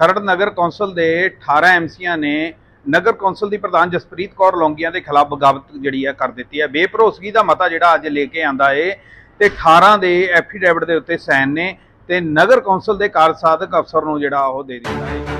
ਖਰੜ ਨਗਰ council ਦੇ 18 ਐਮਸੀਆਂ ਨੇ ਨਗਰ council ਦੀ ਪ੍ਰਧਾਨ ਜਸਪ੍ਰੀਤ ਕੌਰ ਲੌਂਗੀਆਂ ਦੇ ਖਿਲਾਫ ਬਗਾਵਤ ਜਿਹੜੀ ਹੈ ਕਰ ਦਿੱਤੀ ਹੈ। ਬੇਭਰੋਸਗੀ ਦਾ ਮਤਾ ਜਿਹੜਾ ਅੱਜ ਲੈ ਕੇ ਆਂਦਾ ਏ ਤੇ 18 ਦੇ ਐਫੀਡੇਵਿਟ ਦੇ ਉੱਤੇ ਸਾਈਨ ਨੇ ਤੇ ਨਗਰ ਕੌਂਸਲ ਦੇ ਕਾਰਜਸਾਧਕ ਅਫਸਰ ਨੂੰ ਜਿਹੜਾ ਉਹ ਦੇ ਦਿੱਤਾ ਹੈ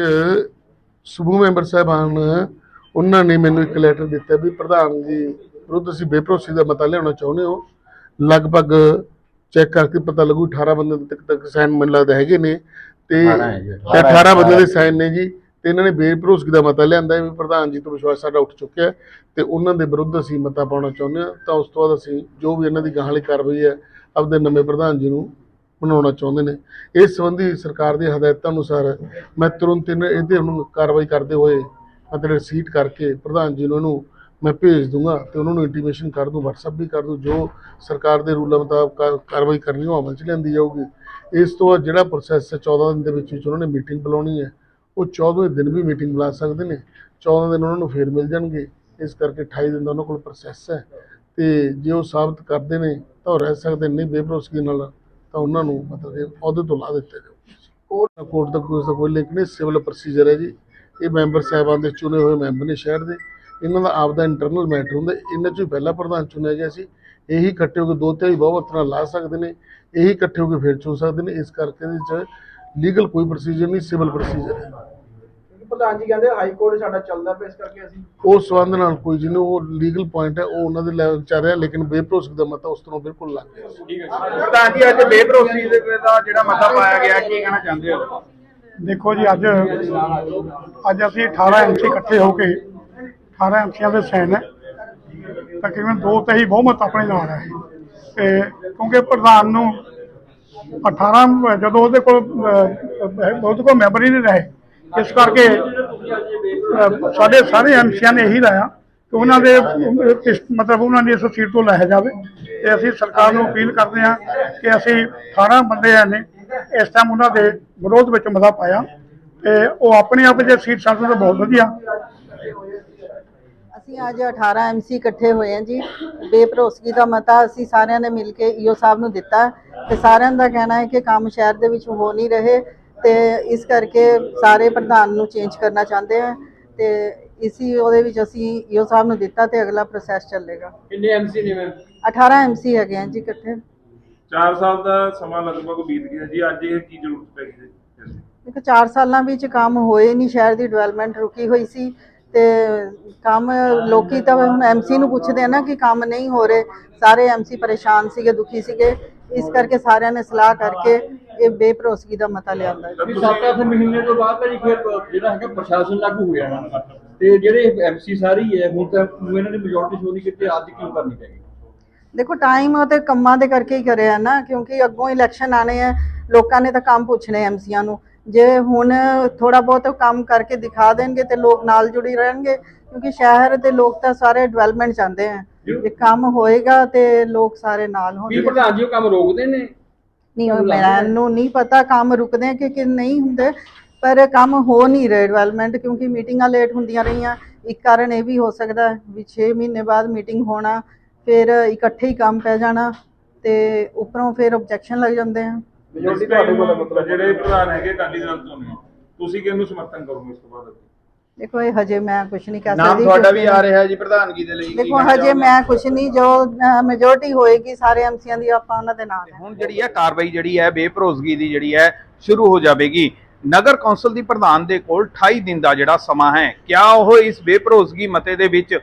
ਅੱਜ ਮੈਂਬਰ ਸਾਹਿਬਾਨ ਉਹਨਾਂ ਨੇ ਮੈਨੂੰ ਇੱਕ ਲੈਟਰ ਦਿੱਤਾ ਵੀ ਪ੍ਰਧਾਨ ਜੀ ਵਿਰੁੱਧ ਅਸੀਂ ਬੇਭਰੋਸਗੀ ਦਾ ਮਤਾ ਲਿਆਉਣਾ ਚਾਹੁੰਦੇ ਹੋ। ਲਗਭਗ ਚੈੱਕ ਕਰਕੇ ਪਤਾ ਲੱਗੂ 18 ਬੰਦੇ ਤੱਕ ਤੱਕ ਸਾਈਨ ਮੈਨੂੰ ਲੱਗਦਾ ਹੈਗੇ ਨੇ ਤੇ ਤੇ 18 ਬੰਦੇ ਦੇ ਸਾਈਨ ਨੇ ਜੀ ਤੇ ਇਹਨਾਂ ਨੇ ਬੇਭਰੋਸਗੀ ਦਾ ਮਤਾ ਲਿਆਂਦਾ ਹੈ ਵੀ ਪ੍ਰਧਾਨ ਜੀ ਤੋਂ ਵਿਸ਼ਵਾਸ ਸਾਡਾ ਉੱਠ ਚੁੱਕਿਆ ਤੇ ਉਹਨਾਂ ਦੇ ਵਿਰੁੱਧ ਅਸੀਂ ਮਤਾ ਪਾਉਣਾ ਚਾਹੁੰਦੇ ਹਾਂ। ਤਾਂ ਉਸ ਤੋਂ ਬਾਅਦ ਅਸੀਂ ਜੋ ਵੀ ਇਹਨਾਂ ਦੀ ਗਾਹਾਂ ਵਾਲੀ ਕਾਰਵਾਈ ਹੈ ਆਪਦੇ ਨਵੇਂ ਪ੍ਰਧਾਨ ਜੀ ਨੂੰ ਬਣਾਉਣਾ ਚਾਹੁੰਦੇ ਨੇ। ਇਸ ਸੰਬੰਧੀ ਸਰਕਾਰ ਦੀਆਂ ਹਦਾਇਤਾਂ ਅਨੁਸਾਰ ਮੈਂ ਤੁਰੰਤ ਇਹਨਾਂ ਇਹਦੇ ਹੁਣ ਕਾਰਵਾਈ ਕਰਦੇ ਹੋਏ ਮਤਲਬ ਸੀਟ ਕਰਕੇ ਪ੍ਰਧਾਨ ਜੀ ਨੂੰ ਇਹਨੂੰ ਮੈਂ ਭੇਜ ਦੂੰਗਾ ਤੇ ਉਹਨਾਂ ਨੂੰ ਇੰਟੀਮੇਸ਼ਨ ਕਰ ਦੂੰ, WhatsApp ਵੀ ਕਰ ਦੂੰ, ਜੋ ਸਰਕਾਰ ਦੇ ਰੂਲਾਂ ਮੁਤਾਬਕ ਕਾਰਵਾਈ ਕਰਨੀ ਉਹ ਅਮਲ ਚ ਲਿਆਂਦੀ ਜਾਊਗੀ। ਇਸ ਤੋਂ ਬਾਅਦ ਜਿਹੜਾ ਪ੍ਰੋਸੈਸ ਹੈ 14 ਦਿਨ ਦੇ ਵਿੱਚ ਵਿੱਚ ਉਹਨਾਂ ਨੇ ਮੀਟਿੰਗ ਬੁਲਾਉਣੀ ਹੈ। ਉਹ 14ਵੇਂ ਦਿਨ ਵੀ ਮੀਟਿੰਗ ਬੁਲਾ ਸਕਦੇ ਨੇ। 14 ਦਿਨ ਉਹਨਾਂ ਨੂੰ ਫੇਰ ਮਿਲ ਜਾਣਗੇ। ਇਸ ਕਰਕੇ 28 ਦਿਨ ਦਾ ਉਹਨਾਂ ਕੋਲ ਪ੍ਰੋਸੈਸ ਹੈ। ਤੇ ਜੇ ਉਹ ਸਾਬਤ ਕਰਦੇ ਨੇ ਤਾਂ ਉਹ ਰਹਿ ਸਕਦੇ ਨਹੀਂ ਬੇਭਰੋਸਗੀ ਨਾਲ ਤਾਂ ਉਹਨਾਂ ਨੂੰ ਮਤਲਬ ਕਿ ਅਹੁਦੇ ਤੋਂ ਲਾ ਦਿੱਤਾ ਜਾਊਗਾ ਕੋਰਟ ਕੋਰਟ ਦਾ ਕੋਈ ਦਾ ਕੋਈ ਲਿੰਕ ਨਹੀਂ ਸਿਵਲ ਪ੍ਰੋਸੀਜਰ ਹੈ ਜੀ। ਇਹ ਮੈਂਬਰ ਸਾਹਿਬਾਨ ਦੇ ਚੁਣੇ ਹੋਏ ਮੈਂਬਰ ਨੇ ਸ਼ਹਿਰ ਦੇ। ਇਹਨਾਂ ਦਾ ਆਪਦਾ ਇੰਟਰਨਲ ਮੈਟਰ ਹੁੰਦਾ ਇਹਨਾਂ ਚੋਂ ਹੀ ਪਹਿਲਾ ਪ੍ਰਧਾਨ ਚੁਣਿਆ ਗਿਆ ਸੀ। ਇਹੀ ਇਕੱਠੇ ਹੋ ਕੇ ਦੋ ਤਿਹਾਈ ਬਹੁਮਤ ਨਾਲ ਲਾ ਸਕਦੇ ਨੇ। ਇਹੀ ਇਕੱਠੇ ਹੋ ਕੇ ਫਿਰ ਚੁਣ ਸਕਦੇ ਨੇ। ਇਸ ਕਰਕੇ ਇਹਦੇ ਚ ਲੀਗਲ ਕੋਈ ਪ੍ਰੋਸੀਜਰ ਨਹੀਂ ਸਿਵਲ ਪ੍ਰੋਸੀਜਰ ਹੈ। ਪ੍ਰਧਾਨ ਜੀ ਕਹਿੰਦੇ ਹਾਈ ਕੋਰਟ ਸਾਡਾ ਚੱਲਦਾ ਪਿਆ ਇਸ ਕਰਕੇ ਅਸੀਂ ਉਸ ਸੰਬੰਧ ਨਾਲ ਕੋਈ ਜਿਹਨੂੰ ਉਹ ਲੀਗਲ ਪੁਆਇੰਟ ਹੈ ਉਹ ਉਹਨਾਂ ਦੇ ਲੈਵਲ ਚ ਆ ਰਿਹਾ ਲੇਕਿਨ ਬੇਭਰੋਸਗੀ ਦਾ ਮਤਾ ਉਸ ਤੋਂ ਬਿਲਕੁਲ ਲੱਗ ਗਿਆ ਪ੍ਰਧਾਨ ਜੀ। ਅੱਜ ਬੇਭਰੋਸਗੀ ਦੇ ਦਾ ਜਿਹੜਾ ਮਤਾ ਪਾਇਆ ਗਿਆ ਕੀ ਕਹਿਣਾ ਚਾਹੁੰਦੇ ਹੋ? ਦੇਖੋ ਜੀ ਅੱਜ ਅੱਜ ਅਸੀਂ 18 ਐਮਸੀ ਇਕੱਠੇ ਹੋ ਕੇ 18 ਐਮਸੀਆਂ ਦੇ ਸਾਈਨ ਹੈ। ਤਕਰੀਬਨ ਦੋ ਤੇਈ ਬਹੁਮਤ ਆਪਣੇ ਨਾਲ ਹੈ। ਤੇ ਕਿਉਂਕਿ ਪ੍ਰਧਾਨ ਨੂੰ 18 ਜਦੋਂ ਉਹਦੇ ਕੋਲ ਉਹਦੇ ਕੋਲ ਮੈਂਬਰ ਹੀ ਨਹੀਂ ਰਹੇ ਇਸ ਕਰਕੇ ਅਹ, ਸਾਡੇ ਸਾਰੇ ਐਮਸੀਆਂ ਨੇ ਇਹੀ ਰਾਇਆ ਕਿ ਉਹਨਾਂ ਦੇ ਅਹ, ਕਿਸ- ਮਤਲਬ ਉਹਨਾਂ ਦੀ ਇਸ ਸੀਟ ਤੋਂ ਲਾਇਆ ਜਾਵੇ। ਤੇ ਅਸੀਂ ਸਰਕਾਰ ਨੂੰ ਅਪੀਲ ਕਰਦੇ ਹਾਂ ਕਿ ਅਸੀਂ 18 ਬੰਦੇ ਆ ਨੇ ਇਸ ਟਾਈਮ ਉਹਨਾਂ ਦੇ ਵਿਰੋਧ ਵਿੱਚ ਮਤਾ ਪਾਇਆ ਤੇ ਉਹ ਆਪਣੇ ਆਪ ਜੇ ਸੀਟ ਸਾਨੂੰ ਤਾਂ ਬਹੁਤ ਵਧੀਆ। ਅਸੀਂ ਅੱਜ 18 ਐਮਸੀ ਇਕੱਠੇ ਹੋਏ ਹਾਂ ਜੀ। ਬੇਭਰੋਸਗੀ ਦਾ ਮਤਾ ਅਸੀਂ ਸਾਰਿਆਂ ਨੇ ਮਿਲ ਕੇ ਈਓ ਸਾਹਿਬ ਨੂੰ ਦਿੱਤਾ। ਤੇ ਸਾਰਿਆਂ ਦਾ ਕਹਿਣਾ ਹੈ ਕਿ ਕੰਮ ਸ਼ਹਿਰ ਦੇ ਵਿੱਚ ਹੋ ਨਹੀਂ ਰਹੇ। ਤੇ ਇਸ ਕਰਕੇ ਸਾਰੇ ਪ੍ਰਧਾਨ ਨੂੰ ਚੇਂਜ ਕਰਨਾ ਚਾਹੁੰਦੇ ਆ ਤੇ ਇਸੀ ਉਹਦੇ ਵਿੱਚ ਅਸੀਂ ਈਓ ਸਾਹਿਬ ਨੂੰ ਦਿੱਤਾ ਤੇ ਅਗਲਾ ਪ੍ਰੋਸੈਸ ਚੱਲੇਗਾ। ਕਿੰਨੇ ਐਮਸੀ ਨੇ ਮੈਮ? 18 ਐਮਸੀ ਹੈਗੇ ਆ ਜੀ ਇਕੱਠੇ। 4 ਸਾਲ ਦਾ ਸਮਾਂ ਲਗਭਗ ਬੀਤ ਗਿਆ ਜੀ ਅੱਜ ਇਹ ਕੀ ਜ਼ਰੂਰਤ ਪੈ ਗਈ ਜੀ? ਦੇਖੋ 4 ਸਾਲਾਂ ਵਿੱਚ ਕੰਮ ਹੋਏ ਨਹੀਂ ਸ਼ਹਿਰ ਦੀ ਡਿਵੈਲਪਮੈਂਟ ਰੁਕੀ ਹੋਈ ਸੀ। ਤੇ ਕੰਮ ਲੋਕੀ ਤਾਂ ਹੁਣ ਐਮਸੀ ਨੂੰ ਪੁੱਛਦੇ ਆ ਨਾ ਕਿ ਕੰਮ ਨਹੀਂ ਹੋ ਰਹੇ ਸਾਰੇ ਐਮਸੀ ਪਰੇਸ਼ਾਨ ਸੀਗੇ ਦੁਖੀ ਸੀਗੇ ਇਸ ਕਰਕੇ ਸਾਰਿਆਂ ਨੇ ਸਲਾਹ ਕਰਕੇ ਇਹ ਬੇਭਰੋਸਗੀ ਦਾ ਮਤਾ ਲਿਆਂਦਾ ਹੈ। ਵੀ 7-8 ਮਹੀਨੇ ਤੋਂ ਬਾਅਦ ਤਾਂ ਜੀ ਫਿਰ ਜਿਹੜਾ ਹੈਗਾ ਪ੍ਰਸ਼ਾਸਨ ਲਾਗੂ ਹੋ ਜਾਣਾ। ਤੇ ਜਿਹੜੇ ਐਮਸੀ ਸਾਰੀ ਹੈ ਹੁਣ ਤਾਂ ਇਹਨਾਂ ਨੇ ਮੈਜੋਰਟੀ ਸ਼ੋ ਨਹੀਂ ਕੀਤੀ ਅੱਜ ਕਿਉਂ ਕਰਨੀ ਪੈ ਗਈ? ਦੇਖੋ ਟਾਈਮ ਤੇ ਕੰਮਾਂ ਦੇ ਕਰਕੇ ਹੀ ਕਰਿਆ ਨਾ ਕਿਉਂਕਿ ਅੱਗੋਂ ਇਲੈਕਸ਼ਨ ਆਣੇ ਆ ਲੋਕਾਂ ਨੇ ਤਾਂ ਕੰਮ ਪੁੱਛਣੇ ਐਮਸੀਆਂ ਨੂੰ। ਜੇ ਹੁਣ ਥੋੜਾ ਬਹੁਤ ਕੰਮ ਕਰਕੇ ਦਿਖਾ ਦੇਣਗੇ ਤੇ ਲੋਕ ਨਾਲ ਜੁੜੀ ਰਹਿਣਗੇ ਕਿਉਂਕਿ ਸ਼ਹਿਰ ਦੇ ਲੋਕ ਤਾਂ ਸਾਰੇ ਡਿਵੈਲਪਮੈਂਟ ਚਾਹੁੰਦੇ ਆ। ਜੇ। ਕੰਮ ਹੋਏਗਾ ਤੇ ਲੋਕ ਸਾਰੇ ਨਾਲ ਵੀ ਹੋਣਗੇ ਪ੍ਰਧਾਨ ਜੀ ਉਹ ਕੰਮ ਰੋਕਦੇ ਨੇ? ਨਹੀਂ ਉਹ ਮੈਨੂੰ ਨਹੀਂ ਪਤਾ ਕੰਮ ਰੁਕਦੇ ਕਿ ਕਿ ਨਹੀਂ ਹੁੰਦੇ ਪਰ ਕੰਮ ਹੋ ਨਹੀਂ ਰਿਹਾ ਡਿਵੈਲਪਮੈਂਟ ਕਿਉਂਕਿ ਮੀਟਿੰਗਾਂ ਲੇਟ ਹੁੰਦੀਆਂ ਰਹੀਆਂ। ਇੱਕ ਕਾਰਨ ਇਹ ਵੀ ਹੋ ਸਕਦਾ ਹੈ ਵੀ 6 ਮਹੀਨੇ ਬਾਅਦ ਮੀਟਿੰਗ ਹੋਣਾ ਫਿਰ ਇਕੱਠੇ ਹੀ ਕੰਮ ਪੈ ਜਾਣਾ ਤੇ ਉੱਪਰੋਂ ਫਿਰ ਆਬਜੈਕਸ਼ਨ ਲੱਗ ਜਾਂਦੇ ਆ। ਮੈਜੋਰਟੀ ਤੁਹਾਡੇ ਕੋਲ ਮਤਲਬ। ਜਿਹੜੇ ਪ੍ਰਧਾਨ ਹੈਗੇ ਅਕਾਲੀ ਦਲ ਤੋਂ ਨੇ। ਤੁਸੀਂ ਕਿਹਨੂੰ ਸਮਰਥਨ ਕਰੋਗੇ ਇਸ ਤੋਂ ਬਾਅਦ ਦੇਖੋ ਇਹ ਹਜੇ ਮੈਂ ਕੁਝ ਨਹੀਂ ਕਹਿ ਸਕਦੀ ਨਾਮ ਤੁਹਾਡਾ ਵੀ ਆ ਰਿਹਾ ਜੀ ਪ੍ਰਧਾਨਗੀ ਦੇ ਲਈ। ਦੇਖੋ ਹਜੇ? ਮੈਂ ਕੁਝ ਨਹੀਂ ਜੋ ਮੈਜੋਰਟੀ ਹੋਏਗੀ ਸਾਰੇ ਐਮਸੀਆਂ ਦੀ ਆਪਾਂ ਉਹਨਾਂ ਦੇ ਨਾਲ ਹੈ। ਹੁਣ ਜਿਹੜੀ ਹੈ ਕਾਰਵਾਈ ਜਿਹੜੀ ਹੈ ਬੇਭਰੋਸਗੀ ਦੀ ਜਿਹੜੀ ਹੈ ਸ਼ੁਰੂ ਹੋ ਜਾਵੇਗੀ। ਨਗਰ ਕੌਂਸਲ ਦੀ ਪ੍ਰਧਾਨ ਦੇ ਕੋਲ 28 ਦਿਨ ਦਾ ਜਿਹੜਾ ਸਮਾਂ ਹੈ ਕਿਆ ਉਹ ਇਸ ਬੇਭਰੋਸਗੀ ਮਤੇ ਦੇ ਵਿੱਚ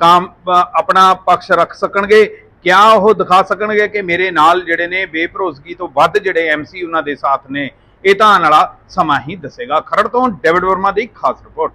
ਕਾਮ ਆਪਣਾ ਪੱਖ ਰੱਖ ਸਕਣਗੇ? ਕਿਆ ਉਹ ਦਿਖਾ ਸਕਣਗੇ ਕਿ ਮੇਰੇ ਨਾਲ ਜਿਹੜੇ ਨੇ ਬੇਭਰੋਸਗੀ ਤੋਂ ਵੱਧ ਜਿਹੜੇ ਐਮਸੀ ਉਹਨਾਂ ਦੇ ਸਾਥ ਨੇ, ਇਹ ਤਾਂ ਆਉਣ ਵਾਲਾ ਸਮਾਂ ਹੀ ਦੱਸੇਗਾ। ਖਰੜ ਤੋਂ ਡੇਵਿਡ ਵਰਮਾ ਦੀ ਖਾਸ ਰਿਪੋਰਟ।